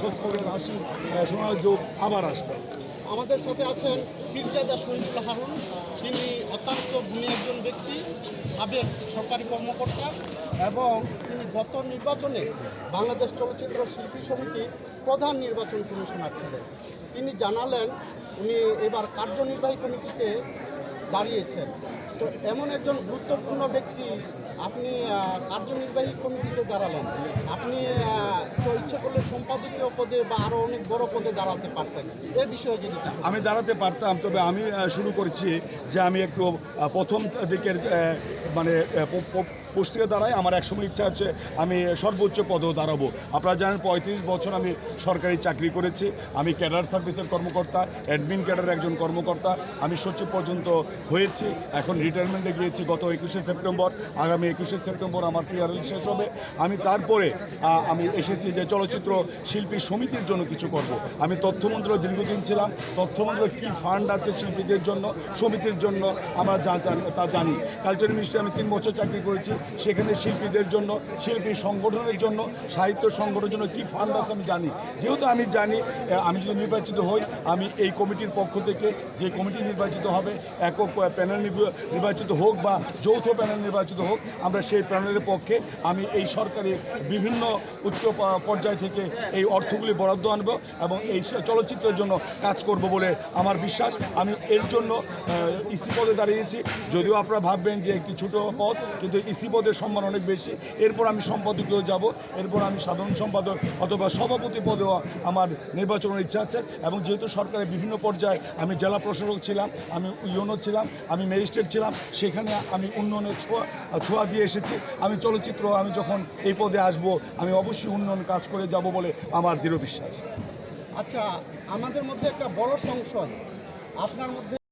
সত্তরের আশি সোনার যুগ আবার আসবে। আমাদের সাথে আছেন পীরজাদা শহীদুল হারুন। তিনি অত্যন্ত গুণী একজন ব্যক্তি, সাবেক সরকারি কর্মকর্তা এবং তিনি গত নির্বাচনে বাংলাদেশ চলচ্চিত্র শিল্পী সমিতির প্রধান নির্বাচন কমিশনার ছিলেন। তিনি জানালেন, উনি এবার কার্যনির্বাহী কমিটিতে দাঁড়িয়েছেন। তো এমন একজন গুরুত্বপূর্ণ ব্যক্তি আপনি কার্যনির্বাহী কমিটিতে দাঁড়ালেন। আপনি ইচ্ছে করলে সম্পাদকীয় পদে বা আরও অনেক বড় পদে দাঁড়াতে পারতেন। এ বিষয়ে যদি আমি দাঁড়াতে পারতাম, তবে আমি শুরু করেছি যে আমি একটু প্রথম দিকের মানে আহ, প- প- পোস্টে দাঁড়াই আমার একসময় ইচ্ছা হচ্ছে আমি সর্বোচ্চ পদেও দাঁড়াবো। আপনারা জানেন পঁয়ত্রিশ বছর আমি সরকারি চাকরি করেছি আমি ক্যাডার সার্ভিসের কর্মকর্তা অ্যাডমিন ক্যাডার একজন কর্মকর্তা আমি সচিব পর্যন্ত হয়েছি এখন রিটায়ারমেন্টে গিয়েছি গত একুশে সেপ্টেম্বর আগামী একুশে সেপ্টেম্বর আমার টিআরএল শেষ হবে। আমি তারপরে আমি এসেছি যে চলচ্চিত্র শিল্পী সমিতির জন্য কিছু করব। আমি তথ্যমন্ত্র দীর্ঘদিন ছিলাম তথ্যমন্ত্র কী ফান্ড আছে শিল্পীদের জন্য সমিতির জন্য আমরা তা জানি। কালচার মিনিস্ট্রি আমি তিন বছর চাকরি করেছি সেখানে শিল্পীদের জন্য, শিল্পী সংগঠনের জন্য, সাহিত্য সংগঠনের জন্য কী ফান্ড আছে আমি জানি। যেহেতু আমি জানি আমি যদি নির্বাচিত হই, আমি এই কমিটির পক্ষ থেকে যে কমিটি নির্বাচিত হবে, একক প্যানেল নির্বাচিত হোক বা যৌথ প্যানেল নির্বাচিত হোক, আমরা সেই প্যানেলের পক্ষে আমি এই সরকারি বিভিন্ন উচ্চ পর্যায় থেকে এই অর্থগুলি বরাদ্দ আনব এবং এই চলচ্চিত্রের জন্য কাজ করব বলে আমার বিশ্বাস। আমি এর জন্য ইসি পদে দাঁড়িয়েছি। যদিও আপনারা ভাববেন যে একটি ছোটো পদ, কিন্তু ইসি পদের সম্মান অনেক বেশি। এরপর আমি সম্পাদকীয় যাব, এরপর আমি সাধারণ সম্পাদক অথবা সভাপতি পদেও আমার নির্বাচনের ইচ্ছা আছে এবং যেহেতু সরকারের বিভিন্ন পর্যায়ে আমি জেলা প্রশাসক ছিলাম, আমি ইউনো ছিলাম, আমি ম্যাজিস্ট্রেট ছিলাম, সেখানে আমি উন্নয়নের ছোঁয়া ছোঁয়া দিয়ে এসেছি। আমি চলচ্চিত্র, আমি যখন এই পদে আসব, আমি অবশ্যই উন্নয়ন কাজ করে যাব বলে আমার দৃঢ় বিশ্বাস। আচ্ছা আমাদের মধ্যে একটা বড় সংশয়। আপনার মধ্যে